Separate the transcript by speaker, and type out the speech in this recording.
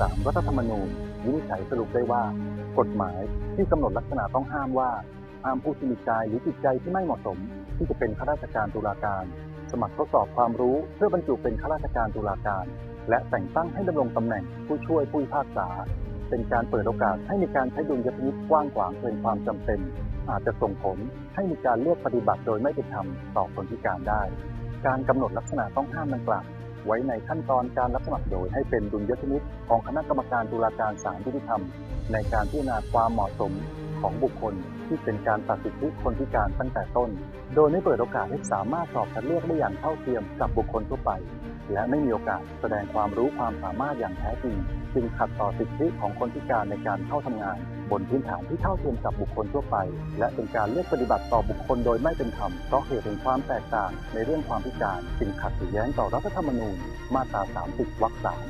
Speaker 1: 3รัฐธรรมนูญวินิจฉัยสรุปได้ว่า กฎหมายที่กำหนดลักษณะต้องห้ามว่าห้ามผู้ที่มีกายหรือจิตใจที่ไม่เหมาะสม ที่จะเป็นข้าราชการตุลาการ สมัครทดสอบความรู้เพื่อบรรจุเป็นข้าราชการตุลาการ และแต่งตั้งให้ดำรงตำแหน่งผู้ช่วยผู้พิพากษา เป็นการเปิดโอกาสให้มีการใช้ดุลยพินิจกว้างขวางเกินความจำเป็น อาจจะส่งผลให้มีการเลือกปฏิบัติโดยไม่เป็นธรรมต่อคนพิการได้ การกำหนดลักษณะต้องห้ามดังกล่าว ไว้ในขั้นตอนการรับสมัครโดยให้เป็นดุลยพินิจของคณะกรรมการตุลาการศาลยุติธรรม ในการพิจารณาความเหมาะสม ของบุคคล ที่เป็นการตัดสิทธิคนพิการตั้งแต่ต้น โดยไม่เปิดโอกาสให้สามารถสอบคัดเลือกได้อย่างเท่าเทียมกับบุคคลทั่วไป และไม่มีโอกาสแสดงความรู้ความสามารถอย่างแท้จริง จึงขัดต่อสิทธิของคนพิการในการเข้าทำงาน บนพื้นฐานที่เท่าเทียมกับบุคคลทั่วไป และเป็นการเลือกปฏิบัติต่อบุคคลโดยไม่เป็นธรรมเพราะเหตุแห่งความแตกต่างในเรื่องความพิการจึงขัดหรือแย้งต่อรัฐธรรมนูญมาตรา 30 วรรคสาม